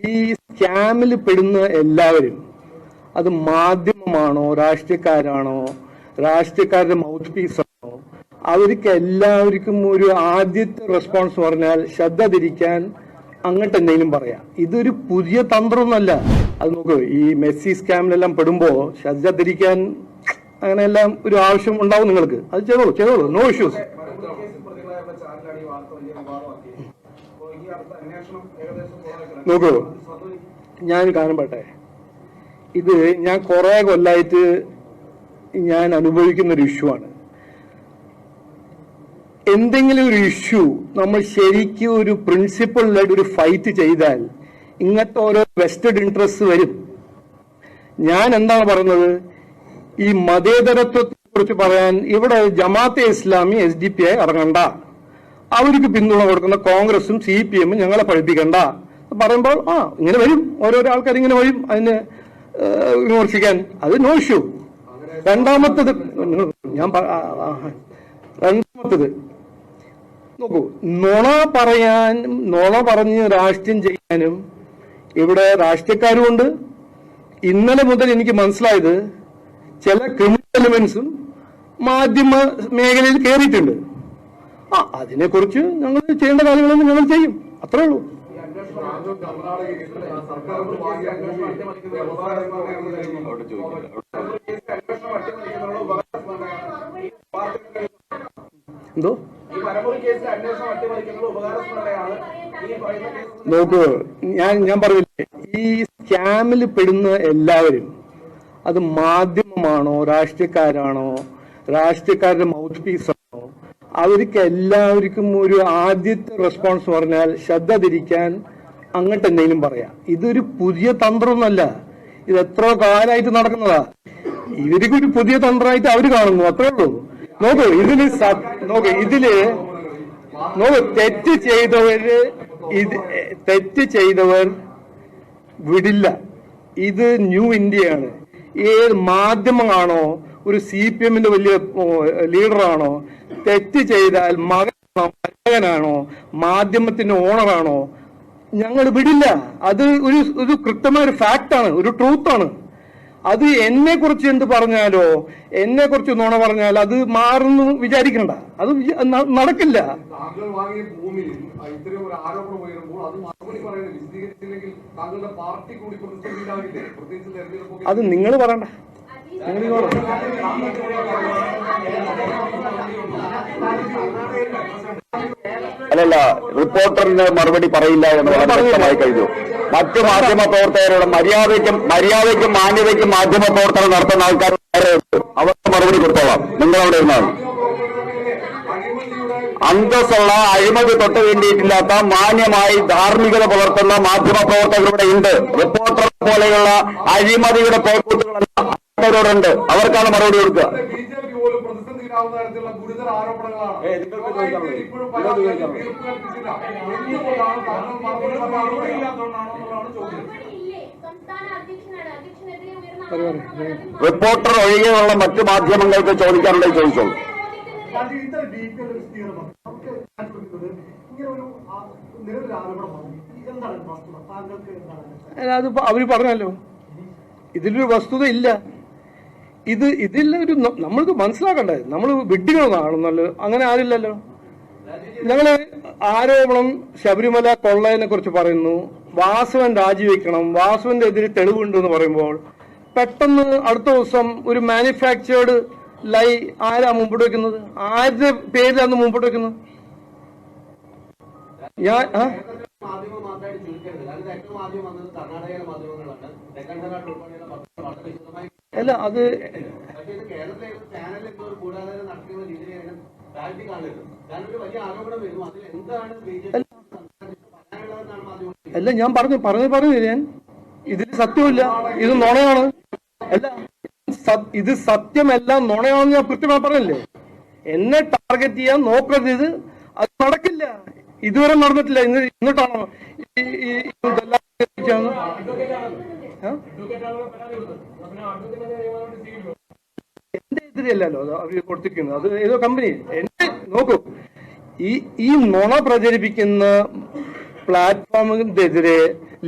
ഈ സ്കാമിൽ പെടുന്ന എല്ലാവരും അത് മാധ്യമമാണോ രാഷ്ട്രീയക്കാരാണോ രാഷ്ട്രീയക്കാരുടെ മൗത്ത് പീസ് ആണോ അവർക്ക് എല്ലാവർക്കും ഒരു ആദ്യത്തെ റെസ്പോൺസ് പറഞ്ഞാൽ ശ്രദ്ധ തിരിക്കാൻ അങ്ങോട്ട് എന്തെങ്കിലും പറയാം. ഇതൊരു പുതിയ തന്ത്രമൊന്നുമല്ല. അത് നോക്കൂ ഈ മെസ്സി സ്കാമിലെല്ലാം പെടുമ്പോ ശ്രദ്ധ തിരിക്കാൻ അങ്ങനെയെല്ലാം ഒരു ആവശ്യം ഉണ്ടാവും നിങ്ങൾക്ക്. അത് ചെയ്തോളൂ ചെയ്തോളൂ നോ ഇഷ്യൂസ് നോക്കൂ. ഞാൻ കാണുമ്പട്ടെ ഇത് ഞാൻ കുറെ കൊല്ലായിട്ട് ഞാൻ അനുഭവിക്കുന്ന ഒരു ഇഷ്യൂ ആണ്. എന്തെങ്കിലും ഒരു ഇഷ്യൂ നമ്മൾ ശരിക്കും ഒരു പ്രിൻസിപ്പളിലായിട്ട് ഒരു ഫൈറ്റ് ചെയ്താൽ ഇങ്ങനത്തെ ഓരോ വെസ്റ്റഡ് ഇൻട്രസ്റ്റ് വരും. ഞാൻ എന്താണ് പറയുന്നത്? ഈ മതേതരത്വത്തെ കുറിച്ച് പറയാൻ ഇവിടെ Jamaat-e Islami S D P I ഇറങ്ങണ്ട. അവർക്ക് പിന്തുണ കൊടുക്കുന്ന കോൺഗ്രസും സി പി എമ്മും ഞങ്ങളെ പഠിപ്പിക്കണ്ട. പറയുമ്പോൾ ആ ഇങ്ങനെ വരും. ഓരോരോ ആൾക്കാർ ഇങ്ങനെ വരും. അതിനെ വിമർശിക്കാൻ. അത് നോ ഇഷ്യൂ രണ്ടാമത്തത് ഞാൻ രണ്ടാമത്തത് നോക്കൂ നുണ പറയാനും നുണ പറഞ്ഞ് രാഷ്ട്രീയം ചെയ്യാനും ഇവിടെ രാഷ്ട്രീയക്കാരുമുണ്ട്. ഇന്നലെ മുതൽ എനിക്ക് മനസ്സിലായത് ചില ക്രിമിനൽ എലിമെന്റ്സും മാധ്യമ മേഖലയിൽ കയറിയിട്ടുണ്ട് ആ അതിനെക്കുറിച്ച് ഞങ്ങൾ ചെയ്യേണ്ട കാര്യങ്ങളൊന്നും ഞങ്ങൾ ചെയ്യും. അത്രേ ഉള്ളൂ. എന്തോ? നോക്കൂ ഞാൻ ഞാൻ പറഞ്ഞില്ലേ ഈ സ്കാമിൽ പെടുന്ന എല്ലാവരും അത് മാധ്യമമാണോ രാഷ്ട്രീയക്കാരാണോ രാഷ്ട്രീയക്കാരുടെ മൗത്ത് പീസ് ആണോ? അവർക്ക് എല്ലാവർക്കും ഒരു ആദ്യത്തെ റെസ്പോൺസ് പറഞ്ഞാൽ ശ്രദ്ധ തിരിക്കാൻ അങ്ങോട്ട് എന്തെങ്കിലും പറയാം. ഇതൊരു പുതിയ തന്ത്രമൊന്നുമല്ല. ഇത് എത്ര കാലമായിട്ട് നടക്കുന്നതാ. ഇവർക്ക് ഒരു പുതിയ തന്ത്രമായിട്ട് അവർ കാണുന്നു അത്രേ ഉള്ളൂ. നോക്കൂ ഇതിൽ നോക്കൂ ഇതിൽ നോക്കൂ തെറ്റ് ചെയ്തവര് ഇത് തെറ്റ് ചെയ്തവർ വിടില്ല. ഇത് ന്യൂ ഇന്ത്യയാണ്. ഏത് മാധ്യമമാണോ ഒരു സി പി എമ്മിന്റെ വലിയ ലീഡറാണോ തെറ്റ് ചെയ്താൽ മകനാണോ മകനാണോ? മാധ്യമത്തിന്റെ ഓണറാണോ? ഞങ്ങൾ വിടില്ല. അത് ഒരു ഒരു കൃത്യമായ ഒരു ഫാക്റ്റാണ് ഒരു ട്രൂത്താണ്. അത് എന്നെ കുറിച്ച് എന്ത് പറഞ്ഞാലോ എന്നെ കുറിച്ച് നുണ പറഞ്ഞാൽ അത് മാറുന്നു വിചാരിക്കണ്ട. അത് നടക്കില്ല. അത് നിങ്ങൾ പറയണ്ട. അല്ലല്ല റിപ്പോർട്ടറിന് മറുപടി പറയില്ല എന്ന് വളരെ വ്യക്തമായി കഴിഞ്ഞു. മറ്റു മാധ്യമ പ്രവർത്തകരോട് മര്യാദയ്ക്കും മര്യാദയ്ക്കും മാന്യതയ്ക്കും മാധ്യമ പ്രവർത്തനം നടത്തുന്ന ആൾക്കാർ അവർക്ക് മറുപടി കൊടുത്തോളാം. നിങ്ങൾ അവിടെ ഇരുന്നാൽ അന്തസ്സുള്ള അഴിമതി തൊട്ട് വേണ്ടിയിട്ടില്ലാത്ത മാന്യമായി ധാർമ്മികത പുലർത്തുന്ന മാധ്യമ പ്രവർത്തകരുടെ ഉണ്ട്. റിപ്പോർട്ടർ പോലെയുള്ള അഴിമതിയുടെ പേക്കൂട്ടുകളെല്ലാം ആൾക്കാരോടുണ്ട് അവർക്കാണ് മറുപടി കൊടുക്കുക. റിപ്പോർട്ടർ ഒഴികെയുള്ള മറ്റു മാധ്യമങ്ങൾക്ക് ചോദിക്കാനുള്ളത് ചോദിച്ചോളൂ അതിപ്പോ അവർ പറഞ്ഞല്ലോ. ഇതിലൊരു വസ്തുത ഇല്ല. ഇത് ഇതിൽ ഒരു നമ്മൾക്ക് മനസ്സിലാക്കണ്ടേ? നമ്മൾ വിഡ്ഢികളാണെന്നല്ലോ? അങ്ങനെ ആരില്ലല്ലോ? ഞങ്ങൾ ആരോപണം ശബരിമല കൊള്ളയെ കുറിച്ച് പറയുന്നു. വാസുവൻ രാജിവെക്കണം. വാസുവിന്റെ എതിരെ തെളിവുണ്ട് എന്ന് പറയുമ്പോൾ പെട്ടെന്ന് അടുത്ത ദിവസം ഒരു മാനുഫാക്ചേർഡ് ലൈ ആരാ മുമ്പോട്ട് വെക്കുന്നത്? ആരുടെ പേരിലാണ് മുമ്പോട്ട് വെക്കുന്നത്? ഞാൻ അല്ല അത് അല്ല. ഞാൻ പറഞ്ഞു പറഞ്ഞു പറഞ്ഞു ഞാൻ ഇതിൽ സത്യമില്ല ഇത് നുണയാണ്. അല്ല ഇത് സത്യമല്ല നുണയാണെന്ന് ഞാൻ കൃത്യമായി പറഞ്ഞില്ലേ? എന്നെ ടാർഗറ്റ് ചെയ്യാൻ നോക്കരുത് ഇത്. അത് നടക്കില്ല. ഇതുവരെ നടന്നിട്ടില്ല. ഇന്ന് ഇന്നിട്ടാണോ ഈ എന്റെ എതിരെയല്ലല്ലോ അവർ കൊടുത്തിരിക്കുന്നത്. അത് ഏതോ കമ്പനി എന്റെ നോക്കൂ. ഈ ഈ നുണ പ്രചരിപ്പിക്കുന്ന പ്ലാറ്റ്ഫോമിനെതിരെ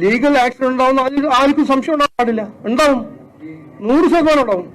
ലീഗൽ ആക്ഷൻ ഉണ്ടാവുന്ന ആർക്കും സംശയം ഉണ്ടാവാൻ പാടില്ല ഉണ്ടാവും. നൂറ് ശതമാനം ഉണ്ടാവും.